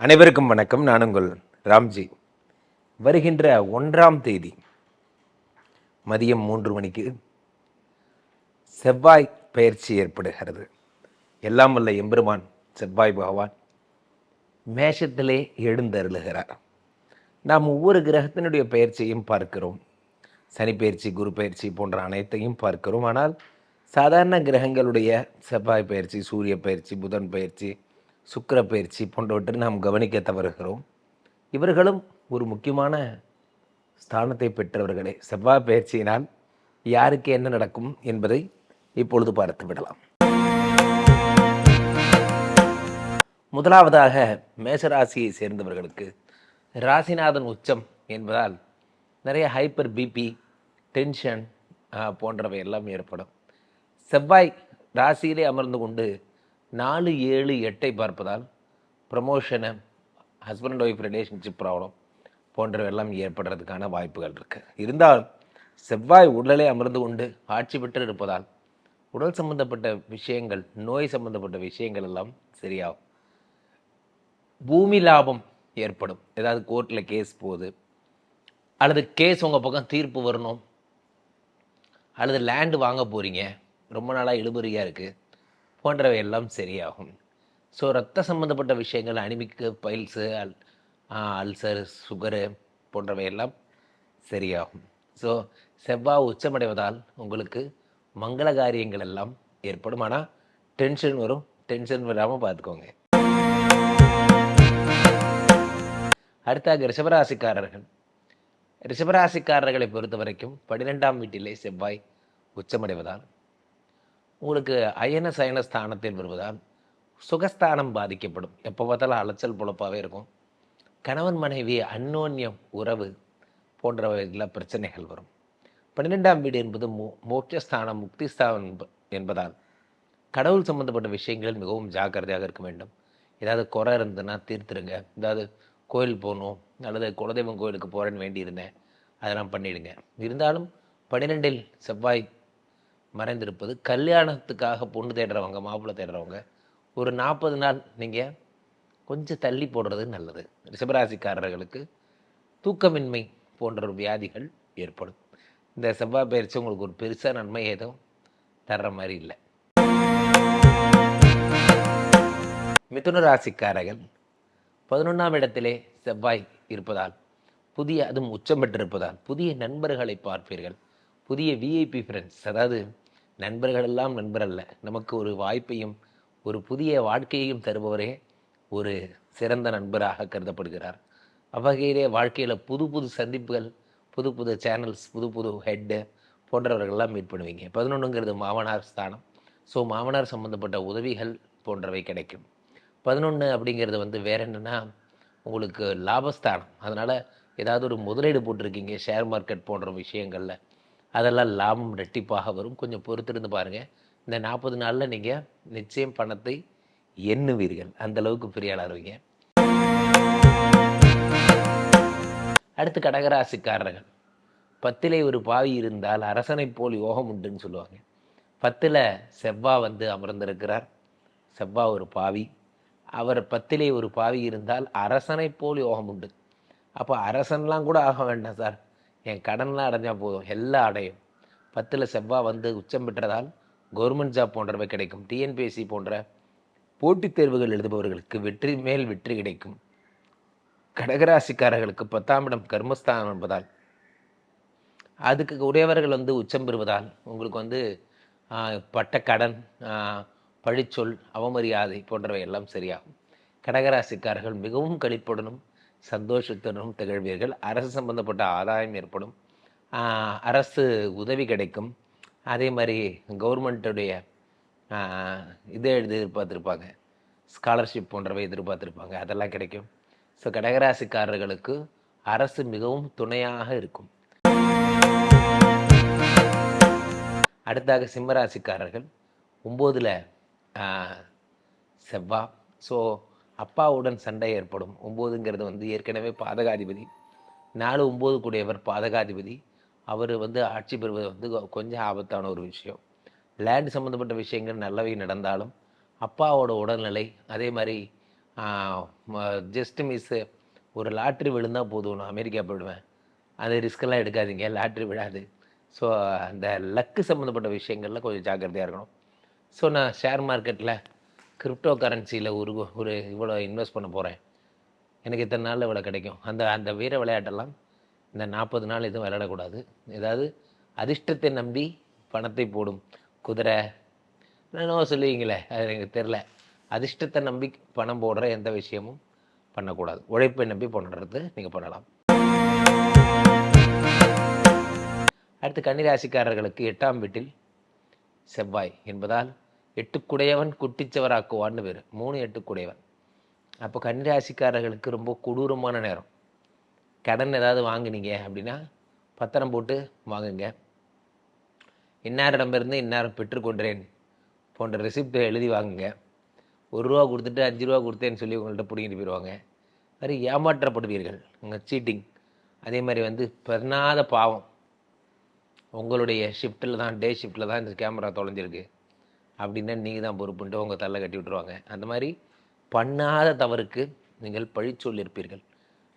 அனைவருக்கும் வணக்கம். நான் உங்கள் ராம்ஜி. வருகின்ற ஒன்றாம் தேதி மதியம் மூன்று மணிக்கு செவ்வாய் பயிற்சி ஏற்படுகிறது. எல்லாம் வல்ல எம்பெருமான் செவ்வாய் பகவான் மேஷத்திலே எழுந்தருளுகிறார். நாம் ஒவ்வொரு கிரகத்தினுடைய பயிற்சியையும் பார்க்கிறோம். சனி பயிற்சி குரு பயிற்சி போன்ற அனைத்தையும் பார்க்கிறோம். ஆனால் சாதாரண கிரகங்களுடைய செவ்வாய் பயிற்சி சூரிய பயிற்சி புதன் பயிற்சி சுக்கிர பயிற்சி போன்றவற்றை நாம் கவனிக்க தவறுகிறோம். இவர்களும் ஒரு முக்கியமான ஸ்தானத்தை பெற்றவர்களே. செவ்வாய் பயிற்சியினால் யாருக்கு என்ன நடக்கும் என்பதை இப்பொழுது பார்த்து விடலாம். முதலாவதாக மேசராசியை சேர்ந்தவர்களுக்கு ராசிநாதன் உச்சம் என்பதால் நிறைய ஹைப்பர் பிபி டென்ஷன் போன்றவை எல்லாம் ஏற்படும். செவ்வாய் ராசியிலே அமர்ந்து கொண்டு நாலு ஏழு எட்டை பார்ப்பதால் ப்ரமோஷனை ஹஸ்பண்ட் ஒய்ஃப் ரிலேஷன்ஷிப் ப்ராப்ளம் போன்றவெல்லாம் ஏற்படுறதுக்கான வாய்ப்புகள் இருக்குது இருந்தாலும் செவ்வாய் உடலே அமர்ந்து கொண்டு ஆட்சி பெற்று இருப்பதால் உடல் சம்பந்தப்பட்ட விஷயங்கள் நோய் சம்பந்தப்பட்ட விஷயங்கள் எல்லாம் சரியாகும். பூமி லாபம் ஏற்படும். ஏதாவது கோர்ட்டில் கேஸ் போகுது அல்லது கேஸ் உங்கள் பக்கம் தீர்ப்பு வரணும் அல்லது லேண்டு வாங்க போகிறீங்க ரொம்ப நாளாக இழுபறியாக இருக்குது போன்றவை எல்லாம் சரியாகும். ஸோ ரத்த சம்மந்தப்பட்ட விஷயங்கள் அனிமிக்கு பைல்ஸு அல் அல்சர் சுகரு போன்றவை எல்லாம் சரியாகும். ஸோ செவ்வாய் உச்சமடைவதால் உங்களுக்கு மங்கள காரியங்கள் எல்லாம் ஏற்படும். ஆனால் டென்ஷன் வரும். டென்ஷன் வராமல் பார்த்துக்கோங்க அடுத்தாக ரிஷபராசிக்காரர்கள். ரிஷபராசிக்காரர்களை பொறுத்த வரைக்கும் பன்னிரெண்டாம் வீட்டிலே செவ்வாய் உச்சமடைவதால் உங்களுக்கு அயன சயன ஸ்தானத்தில் வருவதால் சுகஸ்தானம் பாதிக்கப்படும். எப்போ பார்த்தாலும் அலைச்சல் பொழப்பாகவே இருக்கும். கணவன் மனைவி அந்யோன்யம் உறவு போன்றவைகளில் பிரச்சனைகள் வரும். பன்னிரெண்டாம் வீடு என்பது மோ மோட்சஸ்தானம் முக்திஸ்தானம் என்பதால் கடவுள் சம்பந்தப்பட்ட விஷயங்களில் மிகவும் ஜாக்கிரதையாக இருக்க வேண்டும். ஏதாவது குறை இருந்ததுன்னா தீர்த்துருங்க. ஏதாவது கோயில் போகணும் அல்லது குலதெய்வம் கோயிலுக்கு போகிறேன்னு வேண்டியிருந்தேன் அதெல்லாம் பண்ணிடுங்க. இருந்தாலும் பன்னிரெண்டில் செவ்வாய் மறைந்திருப்பது. கல்யாணத்துக்காக பொண்ணு தேடுறவங்க மாப்பிள்ளை தேடுறவங்க ஒரு நாற்பது நாள் நீங்கள் கொஞ்சம் தள்ளி போடுறது நல்லது. ரிஷபராசிக்காரர்களுக்கு தூக்கமின்மை போன்ற ஒரு வியாதிகள் ஏற்படும். இந்த செவ்வாய் பயிற்சி உங்களுக்கு ஒரு பெருசாக நன்மை எதுவும் தர்ற மாதிரி இல்லை. மிதுன ராசிக்காரர்கள் பதினொன்றாம் இடத்திலே செவ்வாய் இருப்பதால் புதிய அதுவும் உச்சம் பெற்றிருப்பதால் புதிய நண்பர்களை பார்ப்பீர்கள். புதிய விஐபி ஃப்ரெண்ட்ஸ் அதாவது நண்பர்களெல்லாம் நண்பரல்ல நண்பர் அல்ல. நமக்கு ஒரு வாய்ப்பையும் ஒரு புதிய வாழ்க்கையையும் தருபவரே ஒரு சிறந்த நண்பராக கருதப்படுகிறார். அவ்வகையிலே வாழ்க்கையில் புது புது சந்திப்புகள் புது புது சேனல்ஸ் புது புது ஹெட்டு போன்றவர்கள்லாம் மீட் பண்ணுவீங்க. பதினொன்றுங்கிறது மாமனார் ஸ்தானம். ஸோ மாமனார் சம்மந்தப்பட்ட உதவிகள் போன்றவை கிடைக்கும். பதினொன்று அப்படிங்கிறது வந்து வேற என்னென்னா உங்களுக்கு லாபஸ்தானம். அதனால் ஏதாவது ஒரு முதலீடு போட்டிருக்கீங்க ஷேர் மார்க்கெட் போன்ற விஷயங்களில். அதெல்லாம் லாபம் ரெட்டிப்பாக வரும். கொஞ்சம் பொறுத்திருந்து பாருங்கள் இந்த நாற்பது நாளில் நீங்கள் நிச்சயம் பணத்தை எண்ணுவீர்கள். அந்த அளவுக்கு பெரிய ஆள் அடுத்து கடகராசிக்காரர்கள். பத்திலே ஒரு பாவி இருந்தால் அரசனை போல் யோகம் உண்டுன்னு சொல்லுவாங்க. பத்தில் செவ்வா வந்து அமர்ந்திருக்கிறார். செவ்வா ஒரு பாவி. அவர் பத்திலே ஒரு பாவி இருந்தால் அரசனைப் போல் யோகம் உண்டு. அப்போ அரசன்லாம் கூட ஆக வேண்டாம் சார். என் கடன்லாம் அடைஞ்சால் போதும். எல்லாம் அடையும். பத்தில் செவ்வாய் வந்து உச்சம் பெற்றதால் கவர்மெண்ட் ஜாப் போன்றவை கிடைக்கும். டிஎன்பிஎஸ்சி போன்ற போட்டித் தேர்வுகள் எழுதுபவர்களுக்கு வெற்றி மேல் வெற்றி கிடைக்கும். கடகராசிக்காரர்களுக்கு பத்தாம் இடம் கர்மஸ்தானம் என்பதால் அதுக்கு உடையவர்கள் வந்து உச்சம் பெறுவதால் உங்களுக்கு வந்து பட்ட கடன் பழிச்சொல் அவமரியாதை போன்றவை எல்லாம் சரியாகும். கடகராசிக்காரர்கள் மிகவும் கழிப்புடனும் சந்தோஷத்துடனும் திகழ்வீர்கள். அரசு சம்பந்தப்பட்ட ஆதாயம் ஏற்படும். அரசு உதவி கிடைக்கும். அதே மாதிரி கவர்மெண்ட்டுடைய இதை எதிர்பார்த்துருப்பாங்க. ஸ்காலர்ஷிப் போன்றவை எதிர்பார்த்துருப்பாங்க. அதெல்லாம் கிடைக்கும். ஸோ கடகராசிக்காரர்களுக்கு அரசு மிகவும் துணையாக இருக்கும். அடுத்தாக சிம்மராசிக்காரர்கள். ஒம்போதில் செவ்வா. ஸோ அப்பாவுடன் சண்டை ஏற்படும். ஒம்போதுங்கிறது வந்து ஏற்கனவே பாதகாதிபதி. நாலு ஒம்பது கூடியவர் பாதகாதிபதி. அவர் வந்து ஆட்சி பெறுவது வந்து கொஞ்சம் ஆபத்தான ஒரு விஷயம். லேண்ட் சம்மந்தப்பட்ட விஷயங்கள் நல்லவை நடந்தாலும் அப்பாவோட உடல்நிலை அதே மாதிரி ஜஸ்ட் மிஸ்ஸு ஒரு லாட்ரி விழுந்தா போதும் நான் அமெரிக்கா போயிடுவேன். அது ரிஸ்க்கெல்லாம் எடுக்காதீங்க லாட்ரி விழாது. ஸோ அந்த லக்கு சம்மந்தப்பட்ட விஷயங்களில் கொஞ்சம் ஜாக்கிரதையாக இருக்கணும். ஸோ நான் ஷேர் மார்க்கெட்டில் கிரிப்டோ கரன்சியில் ஒரு ஒரு இவ்வளோ இன்வெஸ்ட் பண்ண போகிறேன் எனக்கு இத்தனை நாளில் இவ்வளோ கிடைக்கும். அந்த அந்த வீர விளையாட்டெல்லாம் இந்த நாற்பது நாள் எதுவும் விளையாடக்கூடாது. ஏதாவது அதிர்ஷ்டத்தை நம்பி பணத்தை போடும். குதிரை என்னென்னவோ சொல்லுவீங்களே அது எனக்கு தெரில அதிர்ஷ்டத்தை நம்பி பணம் போடுற எந்த விஷயமும் பண்ணக்கூடாது. உழைப்பை நம்பி பண்ணுறது நீங்கள் பண்ணலாம். அடுத்து கன்னிராசிக்காரர்களுக்கு எட்டாம் வீட்டில் செவ்வாய் என்பதால் எட்டுக்குடையவன் குட்டிச்சவராக்குவான்னு பேர். மூணு எட்டுக்குடையவன். அப்போ கன்னிராசிக்காரர்களுக்கு ரொம்ப கொடூரமான நேரம். கடன் ஏதாவது வாங்குனீங்க அப்படின்னா பத்திரம் போட்டு வாங்குங்க. இன்னாரிடமிருந்து இன்னாரம் பெற்றுக்கொண்டேன் போன்ற ரெசிப்டை எழுதி வாங்குங்க. ஒரு ரூபா கொடுத்துட்டு அஞ்சு ரூபா கொடுத்தேன்னு சொல்லி உங்கள்கிட்ட பிடிங்கிட்டு போயிடுவாங்க மாதிரி ஏமாற்றப்படுவீர்கள். உங்கள் சீட்டிங் அதே மாதிரி வந்து பெறாத பாவம். உங்களுடைய ஷிஃப்ட்டில் தான் டே ஷிஃப்ட்டில் தான் இந்த கேமரா தொலைஞ்சிருக்கு. அப்படின்னா நீங்கள் தான் பொறுப்புன்ட்டு உங்கள் தள்ள கட்டி விட்டுருவாங்க. அந்த மாதிரி பண்ணாத தவறுக்கு நீங்கள் பழி சொல்லியிருப்பீர்கள்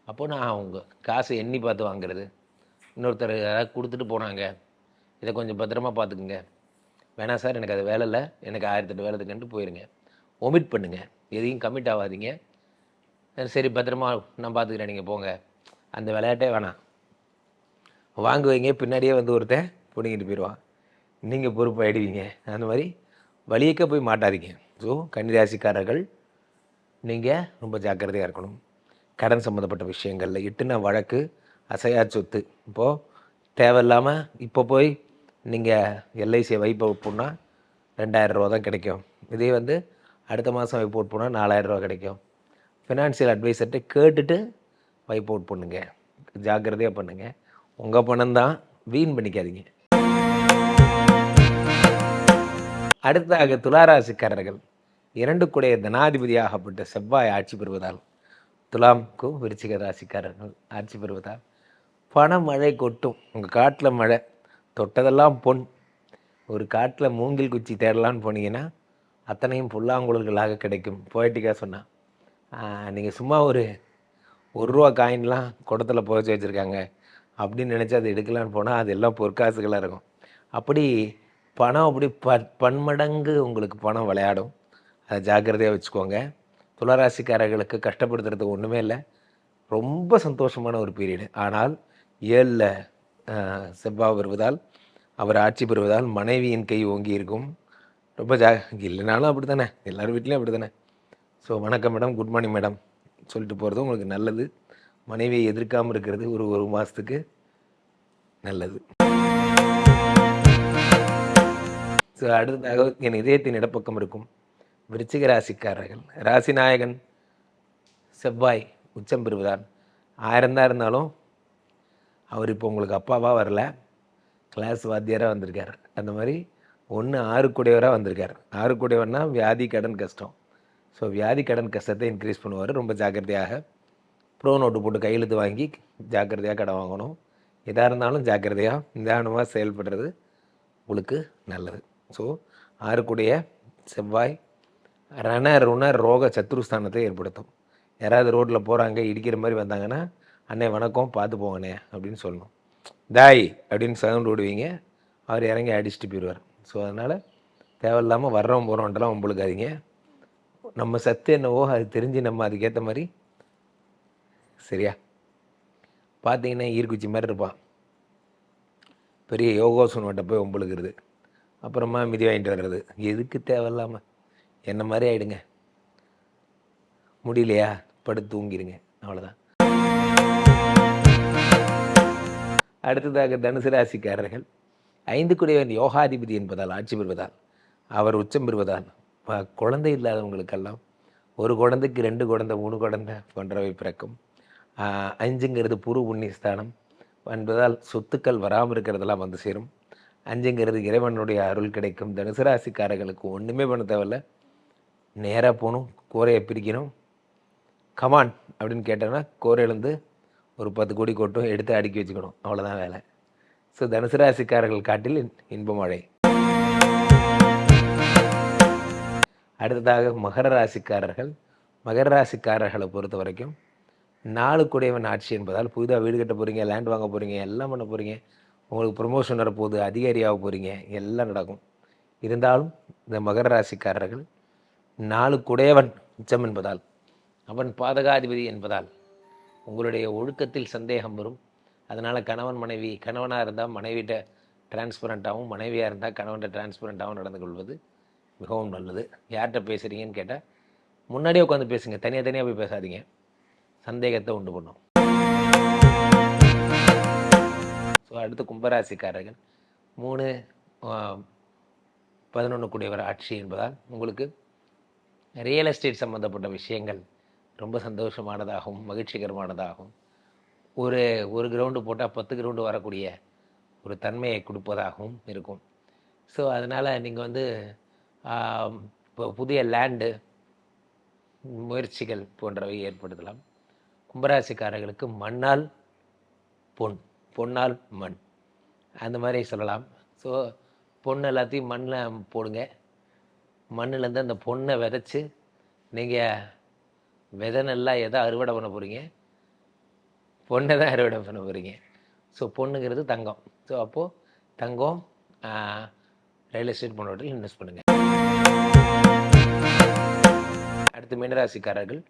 அப்போ நான் அவங்க காசை எண்ணி பார்த்து வாங்குறது இன்னொருத்தர் யாராவது கொடுத்துட்டு போனாங்க இதை கொஞ்சம் பத்திரமா பார்த்துக்குங்க. வேணாம் சார் எனக்கு அது வேலை இல்லை எனக்கு ஆயிரத்தெட்டு வேலை இருக்குன்ட்டு போயிருங்க. ஒமிட் பண்ணுங்கள் எதையும் கமிட் ஆகாதீங்க. சரி பத்திரமா நான் பார்த்துக்கிறேன் நீங்கள் போங்க. அந்த விளையாட்டே வேணாம். வாங்குவீங்க பின்னாடியே வந்து ஒருத்தன் பிடிங்கிட்டு போயிடுவான். நீங்கள் பொறுப்பாயிடுவீங்க. அந்த மாதிரி வழியக்க போய் மாட்டாதீங்க. ஸோ கன்னிராசிக்காரர்கள் நீங்கள் ரொம்ப ஜாக்கிரதையாக இருக்கணும். கடன் சம்மந்தப்பட்ட விஷயங்களில் இட்டுன வழக்கு அசையா சொத்து. இப்போது தேவையில்லாமல் இப்போ போய் நீங்கள் எல்ஐசியை வைப்பு வைப்புனா ரெண்டாயிரம் ரூபா தான் கிடைக்கும். இதே வந்து அடுத்த மாதம் வைப்பு அவுட் போனால் நாலாயிரம் ரூபா கிடைக்கும். ஃபினான்ஷியல் அட்வைசர்கிட்ட கேட்டுட்டு வைப் அவுட் பண்ணுங்கள் ஜாக்கிரதையாக பண்ணுங்க. உங்கள் பணம் தான் வீண் பண்ணிக்காதீங்க. அடுத்ததாக துளாராசிக்காரர்கள். இரண்டு கூடைய தனாதிபதியாகப்பட்ட செவ்வாய் ஆட்சி பெறுவதால் துலாம்க்கும் விருச்சிக ராசிக்காரர்கள் ஆட்சி பெறுவதால் பண மழை கொட்டும். உங்கள் காட்டில் மழை தொட்டதெல்லாம் பொன். ஒரு காட்டில் மூங்கில் குச்சி தேடலான்னு போனீங்கன்னா அத்தனையும் புல்லாங்குழல்களாக கிடைக்கும். போய்ட்டிக்காக சொன்னான் நீங்கள் சும்மா ஒரு ஒரு ரூபா காயின்லாம் குடத்தில் புதைச்சி வச்சுருக்காங்க. அப்படின்னு நினச்சி அதை எடுக்கலான்னு போனால் அது எல்லாம் பொற்காசுகளாக இருக்கும். அப்படி பணம் அப்படி ப பன்மடங்கு உங்களுக்கு பணம் விளையாடும். அதை ஜாக்கிரதையாக வச்சுக்கோங்க. துளராசிக்காரர்களுக்கு கஷ்டப்படுத்துறதுக்கு ஒன்றுமே இல்லை. ரொம்ப சந்தோஷமான ஒரு பீரியடு ஆனால் ஏழில் செவ்வாய் வருவதால் அவர் ஆட்சி பெறுவதால் மனைவியின் கை ஓங்கி இருக்கும். ரொம்ப ஜா இல்லைனாலும் அப்படி தானே எல்லார் வீட்லேயும் அப்படி தானே ஸோ வணக்கம் மேடம் குட் மார்னிங் மேடம் சொல்லிட்டு போகிறது உங்களுக்கு நல்லது. மனைவியை எதிர்க்காமல் இருக்கிறது ஒரு ஒரு மாதத்துக்கு நல்லது. அடுத்ததாக என் இதயத்தின் இடப்பக்கம் இருக்கும் விருச்சிக ராசிக்காரர்கள். ராசிநாயகன் செவ்வாய் உச்சம் பெறுவதால் ஆயிரம் தான் இருந்தாலும் அவர் இப்போ உங்களுக்கு அப்பாவாக வரல. கிளாஸ் வாத்தியாராக வந்திருக்கார். அந்த மாதிரி ஒன்று ஆறு கூடையவராக வந்திருக்கார். ஆறு கூடையவர்னா வியாதி கடன் கஷ்டம். ஸோ வியாதி கடன் கஷ்டத்தை இன்க்ரீஸ் பண்ணுவார். ரொம்ப ஜாக்கிரதையாக ப்ரோ நோட்டு போட்டு கையெழுத்து வாங்கி ஜாக்கிரதையாக கடன் வாங்கணும். எதாக இருந்தாலும் ஜாக்கிரதையாக நிதானமாக செயல்படுறது உங்களுக்கு நல்லது. ஸோ ஆறுக்குடைய செவ்வாய் ரண ருண ரோக சத்ருஸ்தானத்தை ஏற்படுத்தும். யாராவது ரோட்டில் போகிறாங்க இடிக்கிற மாதிரி வந்தாங்கன்னா அண்ணே வணக்கம் பார்த்து போங்கண்ணே அப்படின்னு சொல்லணும். தாய் அப்படின்னு சவுண்ட் விடுவீங்க அவர் இறங்கி அடிச்சுட்டு போயிடுவார். ஸோ அதனால் தேவையில்லாமல் வர்றோம் போகிறோன்ட்டெல்லாம் உங்களுக்காதீங்க நம்ம சத்து என்னவோ அது தெரிஞ்சு நம்ம அதுக்கேற்ற மாதிரி சரியா? பார்த்தீங்கன்னா ஈர்க்குச்சி மாதிரி இருப்பான். பெரிய யோகாசனோட்ட போய் உம்பளுக்கிறது அப்புறமா மிதி வாங்கிட்டு வர்றது. எதுக்கு தேவையில்லாமல் என்ன மாதிரி ஆகிடுங்க முடியலையா? படுத்து தூங்கிடுங்க அவ்வளோதான் அடுத்ததாக தனுசு ராசிக்காரர்கள். ஐந்து குடையவன் யோகாதிபதி என்பதால் ஆட்சி பெறுவதால் அவர் உச்சம் பெறுவதால் ப- குழந்தை இல்லாதவங்களுக்கெல்லாம் ஒரு குழந்தைக்கு ரெண்டு குழந்தை மூணு குழந்தை போன்றவை பிறக்கும். அஞ்சுங்கிறது புரு புண்ணியஸ்தானம் என்பதால் சொத்துக்கள் வராமல் இருக்கிறதெல்லாம் வந்து சேரும். அஞ்சுங்கிறது இறைவனுடைய அருள் கிடைக்கும். தனுசு ராசிக்காரர்களுக்கு ஒன்றுமே பண்ண தேவையில்ல. நேராக போகணும் கோரையை பிரிக்கணும். கமான் அப்படின்னு கேட்டோன்னா கோரையிலேருந்து ஒரு பத்து கோடி கொட்டும் எடுத்து அடுக்கி வச்சுக்கணும். அவ்வளோதான் வேலை. ஸோ தனுசு ராசிக்காரர்கள் காட்டில் இன்ப மழை. அடுத்ததாக மகர ராசிக்காரர்கள். மகர ராசிக்காரர்களை பொறுத்த வரைக்கும் நாலு குடையவன் ஆட்சி என்பதால் புதிதாக வீடு கட்ட போகிறீங்க லேண்ட் வாங்க போகிறீங்க எல்லாம் பண்ண போகிறீங்க உங்களுக்கு ப்ரொமோஷன் வரப்போகுது அதிகாரியாக போகிறீங்க எல்லாம் நடக்கும். இருந்தாலும் இந்த மகர ராசிக்காரர்கள் நாலு குடையவன் உச்சம் என்பதால் அவன் பாதகாதிபதி என்பதால் உங்களுடைய ஒழுக்கத்தில் சந்தேகம் வரும். அதனால் கணவன் மனைவி கணவனாக இருந்தால் மனைவிட்ட டிரான்ஸ்பரண்ட்டாகவும் மனைவியாக இருந்தால் கணவன்கிட்ட டிரான்ஸ்பரண்ட்டாகவும் நடந்து கொள்வது மிகவும் நல்லது. யார்கிட்ட பேசுகிறீங்கன்னு கேட்டால் முன்னாடியே உட்காந்து பேசுங்க தனியாக தனியாக போய் பேசாதீங்க. சந்தேகத்தை உண்டு பண்ணும். ஸோ அடுத்து கும்பராசிக்காரர்கள். மூணு பதினொன்று கூடியவர் ஆட்சி என்பதால் உங்களுக்கு ரியல் எஸ்டேட் சம்மந்தப்பட்ட விஷயங்கள் ரொம்ப சந்தோஷமானதாகவும் மகிழ்ச்சிகரமானதாகவும் ஒரு ஒரு கிரவுண்டு போட்டால் பத்து கிரவுண்டு வரக்கூடிய ஒரு தன்மையை கொடுப்பதாகவும் இருக்கும். ஸோ அதனால் நீங்கள் வந்து இப்போ புதிய லேண்டு முயற்சிகள் போன்றவை ஏற்படுத்தலாம். கும்பராசிக்காரர்களுக்கு மண்ணால் பொன். பொன்னால் மண். அந்த மாதிரி சொல்லலாம். ஸோ பொண்ணு எல்லாத்தையும் மண்ணில் போடுங்க. மண்ணுலேருந்து அந்த பொண்ணை விதைச்சி நீங்கள் விதை நல்லா எதை அறுவடை பண்ண போகிறீங்க பொண்ணை தான் அறுவடை பண்ண போகிறீங்க ஸோ பொண்ணுங்கிறது தங்கம். ஸோ அப்போது தங்கம் ரியல் எஸ்டேட் போன்றவற்றில் இன்வெஸ்ட் பண்ணுங்கள் அடுத்து மீனராசிக்காரர்கள்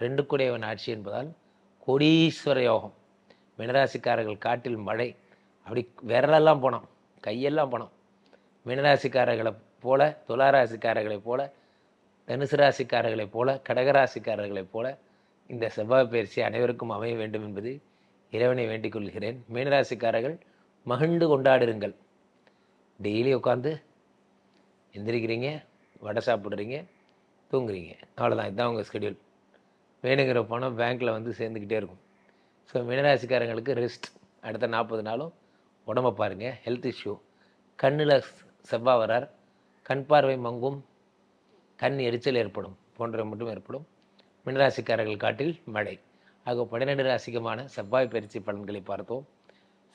ரெண்டு கூடையவன் ஆட்சி என்பதால் கோடீஸ்வர யோகம். மீனராசிக்காரர்கள் காட்டில் மழை. அப்படி விரலெல்லாம் போனோம். கையெல்லாம் போனோம். மீனராசிக்காரர்களை போல துளாராசிக்காரர்களைப் போல தனுசு ராசிக்காரர்களைப் போல கடகராசிக்காரர்களைப் போல இந்த செவ்வாய் பயிற்சி அனைவருக்கும் அமைய வேண்டும் என்பது இறைவனை வேண்டிக் கொள்கிறேன். மீனராசிக்காரர்கள் மகிழ்ந்து கொண்டாடுங்கள் டெய்லி உட்காந்து எந்திரிக்கிறீங்க வடை சாப்பிட்றீங்க தூங்குறீங்க. அவ்வளோதான் இதுதான் உங்கள் ஸ்கெடியூல் வேணுங்கிற பணம் பேங்க்கில் வந்து சேர்ந்துக்கிட்டே இருக்கும். ஸோ மீனராசிக்காரங்களுக்கு ரெஸ்ட் அடுத்த நாற்பது நாளும் உடம்ப பாருங்கள் ஹெல்த் இஷ்யூ கண்ணில் செவ்வாய் வரார். கண் பார்வை மங்கும். கண் எரிச்சல் ஏற்படும். போன்றவை மட்டும் ஏற்படும். மீனராசிக்காரர்கள் காட்டில் மழை. ஆக பன்னிரெண்டு ராசிக்குமான செவ்வாய் பயிற்சி பலன்களை பார்த்தோம்.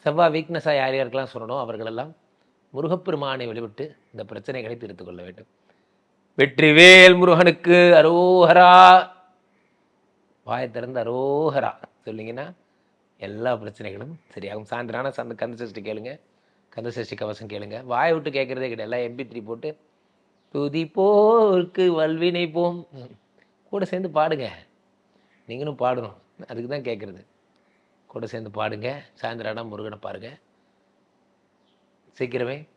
செவ்வாய் வீக்னஸாக யார் யாருக்கெல்லாம் சொல்லணும்? அவர்களெல்லாம் முருகப்பெருமானை வழிபட்டு இந்த பிரச்சனைகளை தீர்த்து கொள்ள வேண்டும். வெற்றிவேல் முருகனுக்கு அரோஹரா. வாயை திறந்து அரோஹரா. சொல்லிங்கன்னா எல்லா பிரச்சனைகளும் சரியாகும். சாயந்தரான சந்த கந்த சஷ்டி கேளுங்க. கந்த சஷ்டி கவசம் கேளுங்க. வாயை விட்டு கேட்குறதே கிடையாது. எல்லாம் எம்பி த்ரீ போட்டு துதி போர்க்கு வல்வினை போம் கூட சேர்ந்து பாடுங்க. நீங்களும் பாடணும். அதுக்கு தான் கேட்குறது. கூட சேர்ந்து பாடுங்க. சாயந்தரம் முருகனை பாருங்க. சீக்கிரமே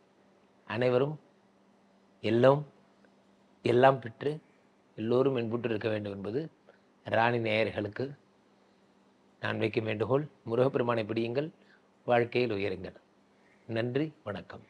அனைவரும் எல்லாம் எல்லாம் பெற்று எல்லோரும் என்புற்று இருக்க வேண்டும் என்பது ராணி நேயர்களுக்கு நான் வைக்கும் வேண்டுகோள் முருகப்பெருமானை பிடியுங்கள் வாழ்க்கையில் உயருங்கள். நன்றி வணக்கம்.